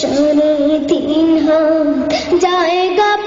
সারা দিন হাত জায়গা